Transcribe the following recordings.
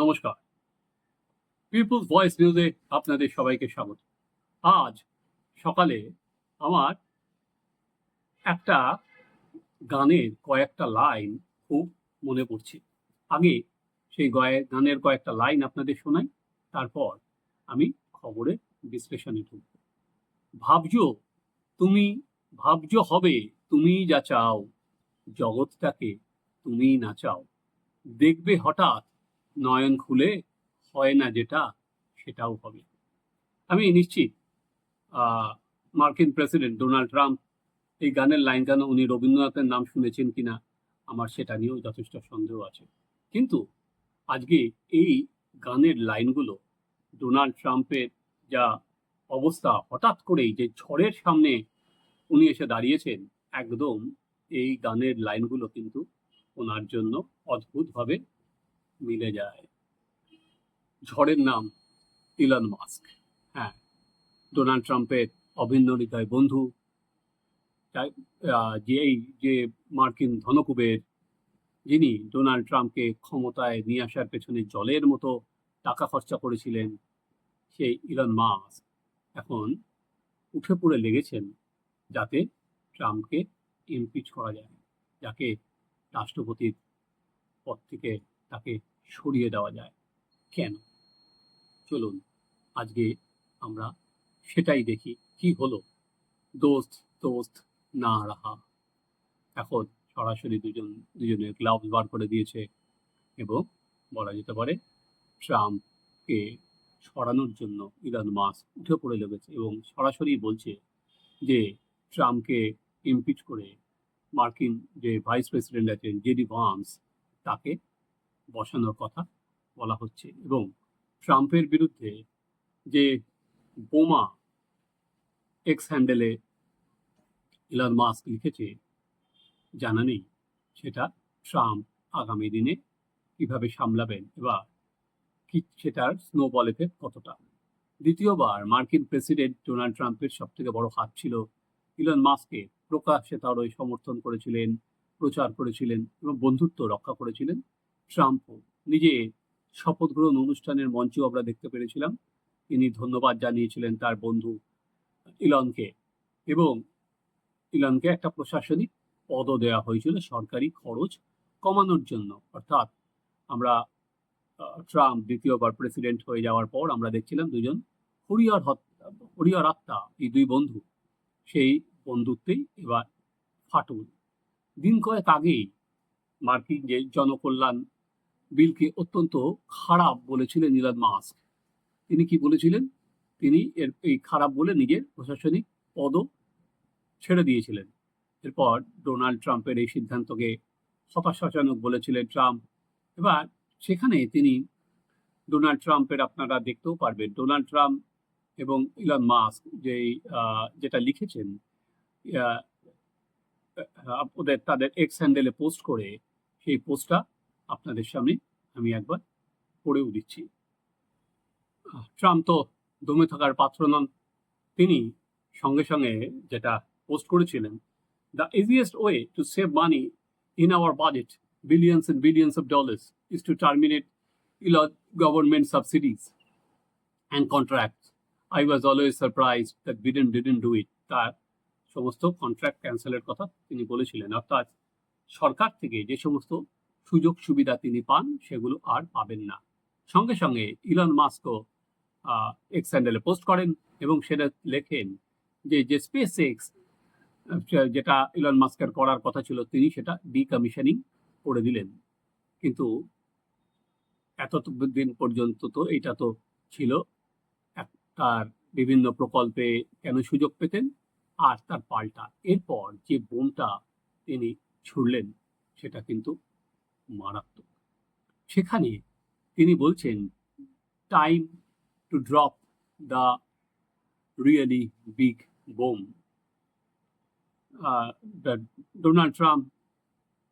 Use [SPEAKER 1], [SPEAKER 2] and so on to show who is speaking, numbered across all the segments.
[SPEAKER 1] নমস্কার। People's voice নিউজে আপনাদের সবাইকে স্বাগত। আজ সকালে আমার একটা গানের কয়েকটা লাইন খুব মনে পড়ছে। আগে সেই গানের কয়েকটা লাইন আপনাদের শোনাই, তারপর আমি খবরে বিশ্লেষণে ঢুকব ভাবছ, তুমি ভাবছ হবে, তুমি যা চাও, জগৎটাকে তুমি না চাও। দেখবে হঠাৎ নয়ন খুলে হয় না যেটা, সেটাও হবে। আমি নিশ্চিত মার্কিন প্রেসিডেন্ট ডোনাল্ড ট্রাম্প এই গানের লাইন গান উনি রবীন্দ্রনাথের নাম শুনেছেন কিনা, আমার সেটা নিয়েও যথেষ্ট সন্দেহ আছে। কিন্তু আজকে এই গানের লাইনগুলো ডোনাল্ড ট্রাম্পের যা অবস্থা, হঠাৎ করেই যে ঝড়ের সামনে উনি এসে দাঁড়িয়েছেন, একদম এই গানের লাইনগুলো কিন্তু ওনার জন্য অদ্ভুতভাবে মিলে যায়। ঝড়ের নাম ইলন মাস্ক হ্যাঁ ডোনাল্ড ট্রাম্পের অভিন্ন হৃদয় বন্ধু। তাই, আহ, যে এই যে মার্কিন ধনকুবের যিনি ডোনাল্ড ট্রাম্পকে ক্ষমতায় নিয়ে আসার পেছনে জলের মতো টাকা খরচা করেছিলেন সেই ইলন মাস্ক এখন উঠে পড়ে লেগেছেন যাতে ট্রাম্পকে ইমপিচ করা যায় যাকে রাষ্ট্রপতির পদ থেকে তাকে সরিয়ে দেওয়া যায়। কেন? চলুন, আজকে আমরা সেটাই দেখি কি হলো। দোস্ত দোস্ত, না রাহা। এখন সরাসরি দুজন, দুজনের গ্লাভস বার করে দিয়েছে এবং বলা যেতে পারে ট্রাম্পকে সরানোর জন্য ইলন মাস্ক উঠে পড়ে লেগেছে এবং সরাসরি বলছে যে ট্রাম্পকে ইমপিচ করে মার্কিন যে ভাইস প্রেসিডেন্ট আছেন জেডি ভান্স তাকে বসানোর কথা বলা হচ্ছে এবং ট্রাম্পের বিরুদ্ধে যে বোমা এক্স হ্যান্ডেলে ইলন মাস্ক লিখেছে, জানা নেই সেটা ট্রাম্প আগামী দিনে কীভাবে সামলাবেন এবার কি সেটার স্নোবল এফেক্ট কতটা। দ্বিতীয়বার মার্কিন প্রেসিডেন্ট ডোনাল্ড ট্রাম্পের সব থেকে বড় হাত ছিল ইলন মাস্ককে প্রকাশ্যে তার ওই সমর্থন করেছিলেন, প্রচার করেছিলেন এবং বন্ধুত্ব রক্ষা করেছিলেন। ট্রাম্পও। নিজে শপথ গ্রহণ অনুষ্ঠানের মঞ্চেও আমরা দেখতে পেরেছিলাম। তিনি ধন্যবাদ জানিয়েছিলেন তার বন্ধু ইলনকে এবং ইলনকে একটা প্রশাসনিক পদও দেওয়া হয়েছিল সরকারি খরচ কমানোর জন্য। অর্থাৎ আমরা ট্রাম্প দ্বিতীয়বার প্রেসিডেন্ট হয়ে যাওয়ার পর আমরা দেখছিলাম দুজন হরিয়ার হত্যা হরিয়ার আত্মা, এই দুই বন্ধু। সেই বন্ধুত্বেই এবার ফাটল। দিন কয়েক আগেই মার্কিন যে জনকল্যাণ বিলকে অত্যন্ত খারাপ বলেছিলেন ইলন মাস্ক। তিনি কি বলেছিলেন? তিনি এর এই খারাপ বলে নিজের প্রশাসনিক পদও ছেড়ে দিয়েছিলেন। এরপর ডোনাল্ড ট্রাম্পের এই সিদ্ধান্তকে হতাশাজনক বলেছিলেন ট্রাম্প। এবার সেখানে তিনি ডোনাল্ড ট্রাম্পের আপনারা দেখতেও পারবেন, ডোনাল্ড ট্রাম্প এবং ইলন মাস্ক যে যেটা লিখেছেন ওদের তাদের এক্স হ্যান্ডেলে পোস্ট করে সেই পোস্টটা আপনাদের সামনে আমি একবার পড়েও দিচ্ছি। ট্রাম্প তো দমে থাকার পাত্র নন। তিনি সঙ্গে সঙ্গে যেটা পোস্ট করেছিলেন the easiest way to save money in our budget billions and billions of dollars is to terminate all government subsidies and contract I was always surprise that Biden didn't do it তার সমস্ত contract ক্যান্সেলের কথা তিনি বলেছিলেন। অর্থাৎ সরকার থেকে যে সমস্ত সুযোগ সুবিধা তিনি পান, সেগুলো আর পাবেন না। সঙ্গে সঙ্গে ইলন মাস্কও এক্স হ্যান্ডেলে পোস্ট করেন এবং সেটা লেখেন যে যে স্পেস এক্স যেটা ইলন মাস্কের করার কথা ছিল, তিনি সেটা ডিকমিশনিং করে দিলেন। কিন্তু এত দিন পর্যন্ত তো এটা তো ছিল তার বিভিন্ন প্রকল্পে কেন সুযোগ পেতেন? আর তার পাল্টা। এরপর যে বোমটা তিনি ছুড়লেন, সেটা কিন্তু মারাত্মক সেখানে তিনি বলছেন time to drop the really big bomb Donald Trump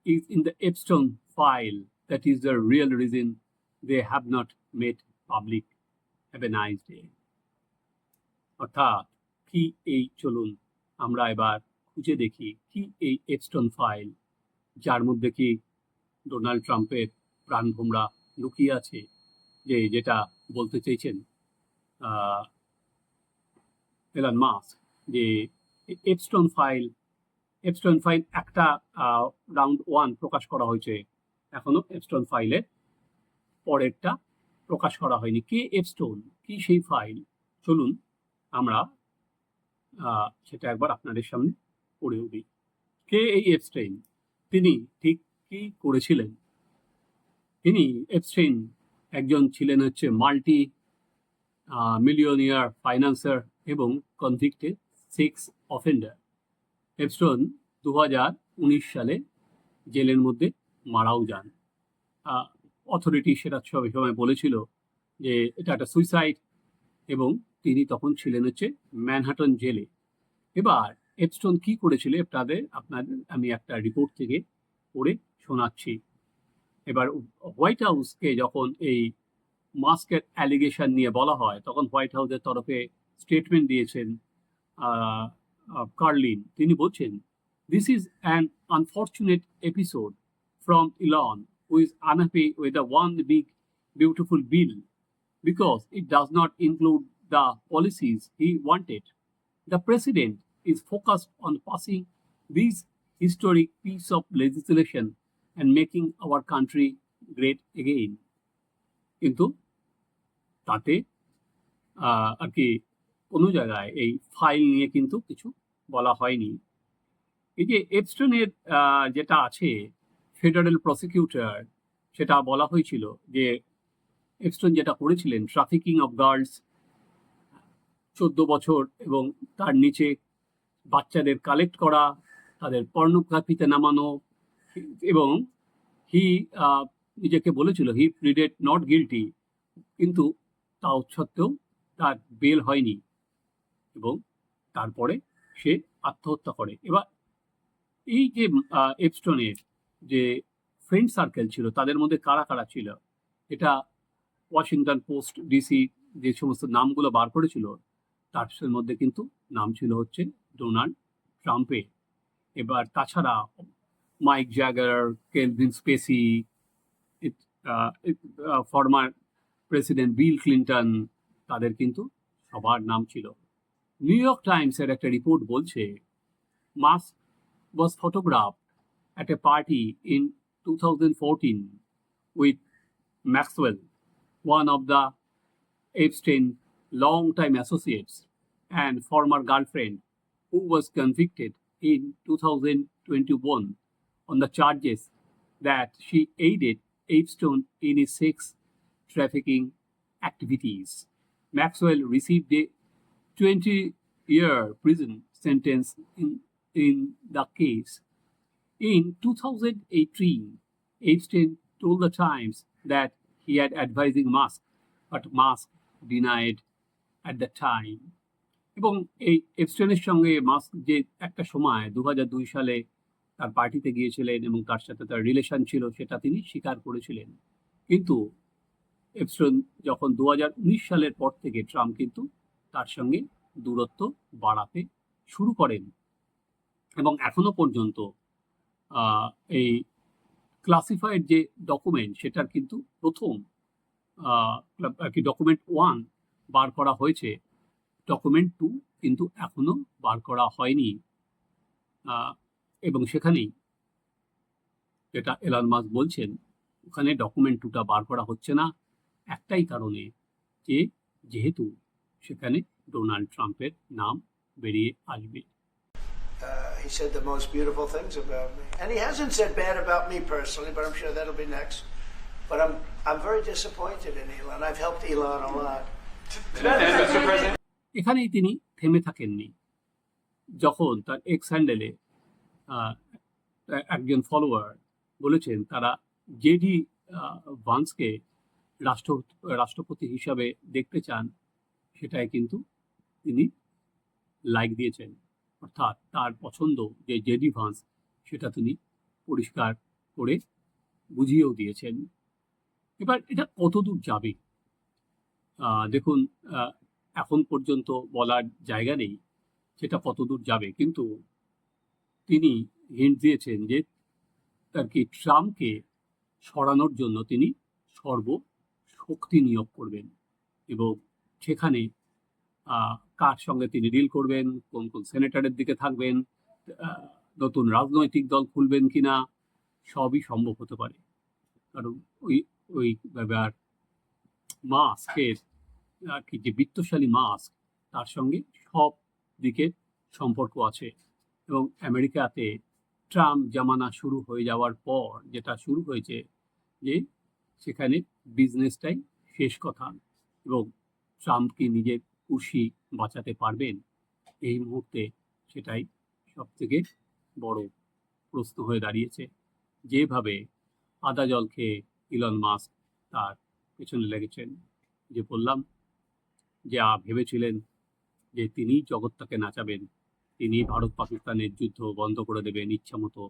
[SPEAKER 1] is in the Epstein file That is the real reason they have not made public. Have a nice day. অর্থাৎ, কি এই চলুন, আমরা এবার খুঁজে দেখি কি এই এপস্টন ফাইল যার মধ্যে কি ডোনাল্ড ট্রাম্পের প্রাণভোমরা লুকিয়ে আছে যে যেটা বলতে চেয়েছেন এলান মাস যে এপস্টোন ফাইল এপস্টন ফাইল একটা রাউন্ড ওয়ান প্রকাশ করা হয়েছে। এখনও এপস্টোন ফাইলের পরেরটা প্রকাশ করা হয়নি। কে এপস্টোন কি সেই ফাইল চলুন আমরা সেটা একবার আপনাদের সামনে পড়েও দিই কে এই এপস্টেইন তিনি ঠিক কি করেছিলেন? তিনি এপস্টেইন একজন ছিলেন হচ্ছে মাল্টি মিলিয়নিয়ার ফাইন্যান্সার এবং কনভিক্টেড সিক্স অফেন্ডার এপস্টোন দু হাজার উনিশ সালে জেলের মধ্যে মারাও যান। অথরিটি সেটা সব সময় বলেছিল যে এটা একটা সুইসাইড এবং তিনি তখন ছিলেন হচ্ছে ম্যানহাটন জেলে। এবার এপস্টোন কি করেছিল? আপনাদের আপনাদের, আমি একটা রিপোর্ট থেকে পড়ে শোনাচ্ছি এবার হোয়াইট হাউসকে যখন এই মাস্কের অ্যালিগেশন নিয়ে বলা হয়, তখন হোয়াইট হাউসের তরফে স্টেটমেন্ট দিয়েছেন কার্লিন তিনি বলছেন this is an unfortunate episode from Elon who is unhappy with the one big beautiful bill because it does not include the policies he wanted. The president is focused on passing this historic piece of legislation and making our country great again. কিন্তু তাতে আর কি কোনো জায়গায় এই file নিয়ে কিন্তু কিছু বলা হয়নি এই যে এপস্টনের যেটা আছে ফেডারেল প্রসিকিউটর সেটা বলা হয়েছিল যে এপস্টন যেটা করেছিলেন ট্রাফিকিং অফ গার্লস চোদ্দ বছর এবং তার নিচে বাচ্চাদের কালেক্ট করা তাদের পর্নোগ্রাফিতে নামানো এবং হি নিজেকে বলেছিল, হি প্রিডেড নট গিলটি। কিন্তু তাও সত্ত্বেও তার বেল হয়নি এবং তারপরে সে আত্মহত্যা করে। এবার এই যে এপস্টনের যে ফ্রেন্ড সার্কেল ছিল, তাদের মধ্যে কারা কারা ছিল? এটা ওয়াশিংটন পোস্ট, ডিসি যে সমস্ত নামগুলো বার করেছিল, তার মধ্যে কিন্তু নাম ছিল হচ্ছে ডোনাল্ড ট্রাম্পে এবার তাছাড়া Mick Jagger Kevin Spacey former president Bill Clinton তাদের কিন্তু সবার নাম ছিল। নিউ ইয়র্ক টাইমসের একটা রিপোর্ট বলছে, Musk was photograph at a party in two thousand fourteen with Maxwell one of the Epstein long time associates and former girlfriend who was convicted in 2021 on the charges that she aided Epstein in his sex trafficking activities. Maxwell received a 20 year prison sentence in, in the case. In 2018, Epstein told the Times that he had advising Musk, but Musk denied at the time. এবং এই এপস্টেনের সঙ্গে mask যে একটা সময় দু দুই সালে তার পার্টিতে গিয়েছিলেন এবং তার সাথে তার রিলেশন ছিল, সেটা তিনি স্বীকার করেছিলেন। কিন্তু এপস্টেন যখন দু হাজার উনিশ সালের পর থেকে ট্রাম্প কিন্তু তার সঙ্গে দূরত্ব বাড়াতে শুরু করেন। এবং এখনও পর্যন্ত এই ক্লাসিফাইড যে ডকুমেন্ট সেটার কিন্তু প্রথম আর কি ডকুমেন্ট ওয়ান বার করা হয়েছে। ডকুমেন্ট টু কিন্তু এখনও বার করা হয়নি এবং সেখানেই যেটা এলান মাস বলছেন ওখানে ডকুমেন্ট টুটা বার করা হচ্ছে না একটাই কারণে যে যেহেতু সেখানে ডোনাল্ড ট্রাম্পের নাম বেরিয়ে আসবে
[SPEAKER 2] Uh, he said the most beautiful things about me, and he hasn't said bad about me personally. But I'm sure that'll be next. But I'm I'm very disappointed in Elon. I've helped Elon a lot.
[SPEAKER 3] Mr. President,
[SPEAKER 1] এখানেই তিনি থেমে থাকেননি। যখন তার x হ্যান্ডেলে একজন follower বলেছেন, তারা JD ভান্সকে রাষ্ট্র, রাষ্ট্রপতি হিসাবে দেখতে চান, সেটাই কিন্তু তিনি লাইক দিয়েছেন। অর্থাৎ তার পছন্দ যে জেডি ভান্স সেটা তিনি পরিষ্কার করে বুঝিয়েও দিয়েছেন। এবার এটা কতদূর যাবে? দেখুন এখন পর্যন্ত বলার জায়গা নেই, সেটা কতদূর যাবে? কিন্তু তিনি হিন্ট দিয়েছেন যে তার কি ট্রাম্পকে সরানোর জন্য তিনি সর্ব শক্তি নিয়োগ করবেন এবং সেখানে কার সঙ্গে তিনি ডিল করবেন, কোন কোন সেনেটারের দিকে থাকবেন নতুন রাজনৈতিক দল খুলবেন কিনা, সবই সম্ভব হতে পারে। কারণ ওই ওই ব্যাপার, মাস্কের আর কি যে বিত্তশালী মাস্ক, তার সঙ্গে সব দিকের সম্পর্ক আছে। এবং আমেরিকাতে ট্রাম্প জামানা শুরু হয়ে যাওয়ার পর যেটা শুরু হয়েছে যে সেখানে বিজনেসটাই শেষ কথা এবং ট্রাম্প কি নিজের কুশি বাঁচাতে পারবেন? এই মুহূর্তে সেটাই সব থেকে বড় প্রশ্ন হয়ে দাঁড়িয়েছে। যেভাবে আদা জল খেয়ে ইলন মাস্ক তার পেছনে লেগেছেন, যে বললাম যে ভেবেছিলেন যে তিনি জগৎটাকে নাচাবেন, তিনি ভারত পাকিস্তানের যুদ্ধ বন্ধ করে দেবেন ইচ্ছা মতো,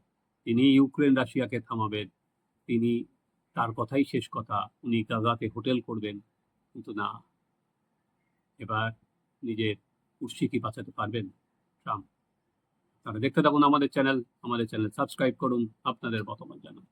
[SPEAKER 1] তিনি ইউক্রেন রাশিয়াকে থামাবেন, তিনি তার কথাই শেষ কথা, উনি গাজাতে হোটেল করবেন। কিন্তু না, এবার নিজের কুর্সি কি বাঁচাতে পারবেন? ট্রাম্প। তারা দেখতে থাকুন আমাদের চ্যানেল আমাদের চ্যানেল সাবস্ক্রাইব করুন, আপনাদের মতামত জানান।